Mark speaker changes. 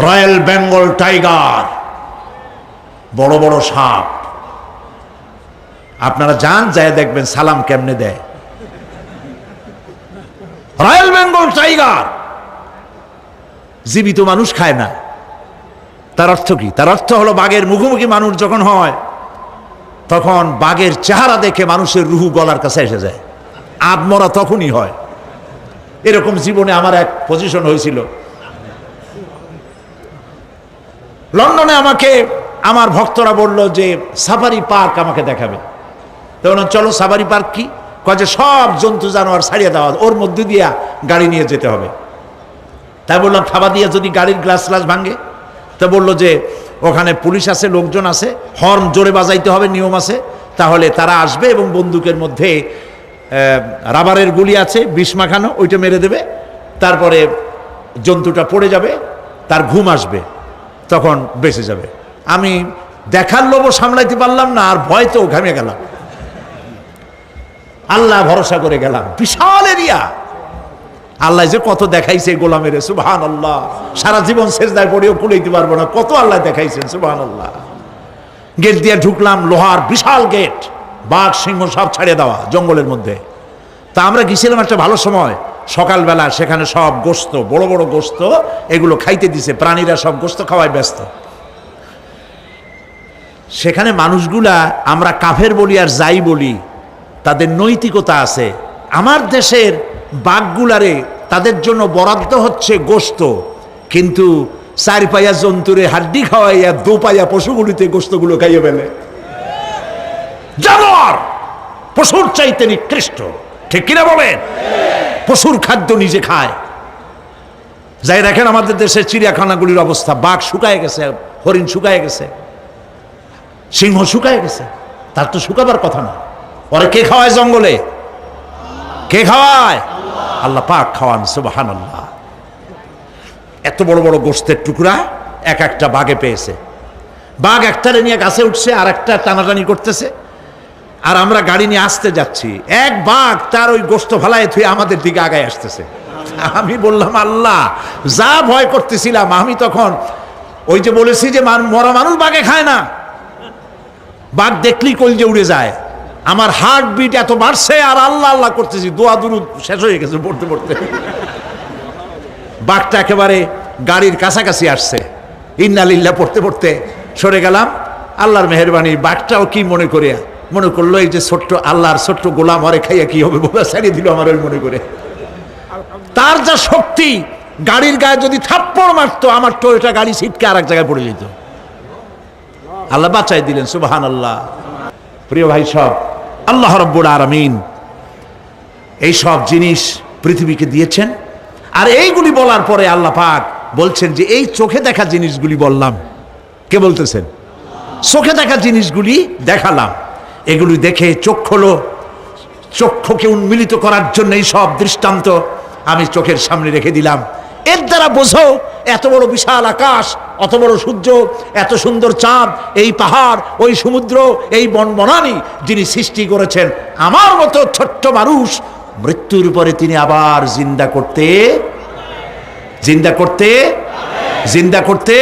Speaker 1: Royal Bengal tiger. বড় বড় সাপ। আপনারা যান, যায় দেখবেন সালাম কেমনে দেয়। Royal Bengal tiger. জীবিত মানুষ খায় না। তার অর্থ কি? তার অর্থ হলো বাঘের মুখোমুখি মানুষ যখন হয়, তখন বাঘের চেহারা দেখে মানুষের রুহু গলার কাছে এসে যায়। আত্মরা তখনই হয়। এরকম জীবনে আমার এক পজিশন হয়েছিল। লন্ডনে আমাকে, আমার ভক্তরা বলল যে, সাফারি পার্ক আমাকে দেখাবে। তো বললাম, চলো, সাফারি পার্ক কি? কয়ে সব জন্তু জানোয়ার ছাড়িয়ে দেওয়া ওর মধ্যে দিয়া গাড়ি নিয়ে যেতে হবে। তাই বললাম, থাবা দিয়ে যদি গাড়ির গ্লাস গ্লাস ভাঙে? তো বলল যে, ওখানে পুলিশ আছে, লোকজন আছে, হর্ন জোরে বাজাইতে হবে, নিয়ম আছে। তাহলে তারা আসবে এবং বন্দুকের মধ্যে রাবারের গুলি আছে, বিষ মাখানো, ওইটা মেরে দেবে। তারপরে জন্তুটা পড়ে যাবে, তার ঘুম আসবে। তখন বেঁচে যাবে। আমি দেখার লোভও সামলাইতে পারলাম না, আর ভয় তো ঘামে গেলাম। আল্লাহ ভরসা করে গেলাম। বিশাল এরিয়া। আল্লাহ যে কত দেখাইছে গোলামের সুবহান আল্লাহ সারা জীবন শেষদায় পড়েও কুলাইতে পারব না, কত আল্লাহ দেখাইছেন সুবহান আল্লাহ গেট দিয়ে ঢুকলাম, লোহার বিশাল গেট। বাঘ, সিংহ সব ছাড়িয়ে দেওয়া, জঙ্গলের মধ্যে। তা আমরা গেছিলাম একটা ভালো সময়। সকালবেলা সেখানে সব গোস্ত, বড় বড় গোস্ত, এগুলো খাইতে দিছে। প্রাণীরা সব গোস্ত খাওয়ায় ব্যস্ত। সেখানে মানুষগুলা, আমরা কাফের বলি আর যাই বলি, তাদের নৈতিকতা আছে। আমার দেশের বাঘগুলারে তাদের জন্য বরাদ্দ হচ্ছে গোস্ত, কিন্তু চার পায়া জন্তুরে হাড্ডি খাওয়াইয়া দু পায়া পশুগুলিতে গোস্তগুলো খাইয়ে ফেলে। জানোয়ার পশুর চাইতে নিকৃষ্ট। ঠিক কিনা বলেন? পশুর খাদ্য নিজে খায়। যাই দেখেন আমাদের দেশের চিড়িয়াখানাগুলির অবস্থা। বাঘ শুকায় গেছে, হরিণ শুকায় গেছে, সিংহ শুকায় গেছে। তার তো শুকাবার কথা না। পরে কে খাওয়ায় জঙ্গলে? কে খাওয়ায়? আল্লাহ পাক খাওয়ান সুবাহান আল্লাহ এত বড় বড় গোস্তের টুকরা এক একটা বাঘে পেয়েছে। বাঘ একটারে নিয়ে গাছে উঠছে আর একটা টানাটানি করতেছে। আর আমরা গাড়ি নিয়ে আসতে যাচ্ছি। এক বাঘ তার ওই গোস্ত ফালায় থুয়ে আমাদের দিকে আগায় আসতেছে। আমি বললাম, আল্লাহ, যা ভয় করতেছিলাম, আমি তখন ওই যে বলেছি যে মরা মানুষ বাঘে খায় না। বাঘ দেখলেই কলজে উড়ে যায়। আমার হার্ট বিট এত বাড়ছে আর আল্লাহ আল্লাহ করতেছি। দোয়া, দুরুদ শেষ হয়ে গেছে পড়তে পড়তে। বাঘটা একেবারে গাড়ির কাছাকাছি আসছে। ইন্নালিল্লা পড়তে পড়তে সরে গেলাম। আল্লাহর মেহরবানি, বাঘটাও কি মনে করে মনে করল এই যে ছোট্ট আল্লাহর ছোট্ট গোলাম হরে খাইয়া কি হবে? বোঝা ছাড়িয়ে দিল আমার ওই মনে করে। তার যা শক্তি, গাড়ির গায়ে যদি থাপ্পড় মারতো, আমার টয়োটা গাড়ি সিটকে আর এক জায়গায় পড়ে যেত। আল্লাহ বাঁচাই দিলেন সুবাহান আল্লাহ প্রিয় ভাই, সব আল্লাহ রব্বুর আরামিন এই সব জিনিস পৃথিবীকে দিয়েছেন। আর এইগুলি বলার পরে আল্লাহ পাক বলছেন যে, এই চোখে দেখা জিনিসগুলি বললাম। কে বলতেছেন? চোখে দেখা জিনিসগুলি দেখালাম। এগুলি দেখে চোখ হলো চক্ষুকে উন্মিলিত করার জন্য এই সব দৃষ্টান্ত আমি চোখের সামনে রেখে দিলাম। এর দ্বারা বোঝো, এত বড় বিশাল আকাশ, অত বড় সূর্য, এত সুন্দর চাঁদ, এই পাহাড়, ওই সমুদ্র, এই বনবনানি যিনি সৃষ্টি করেছেন, আমার মতো ছোট্ট মানুষ, মৃত্যুর পরে তিনি আবার জিন্দা করতে জিন্দা করতে জিন্দা করতে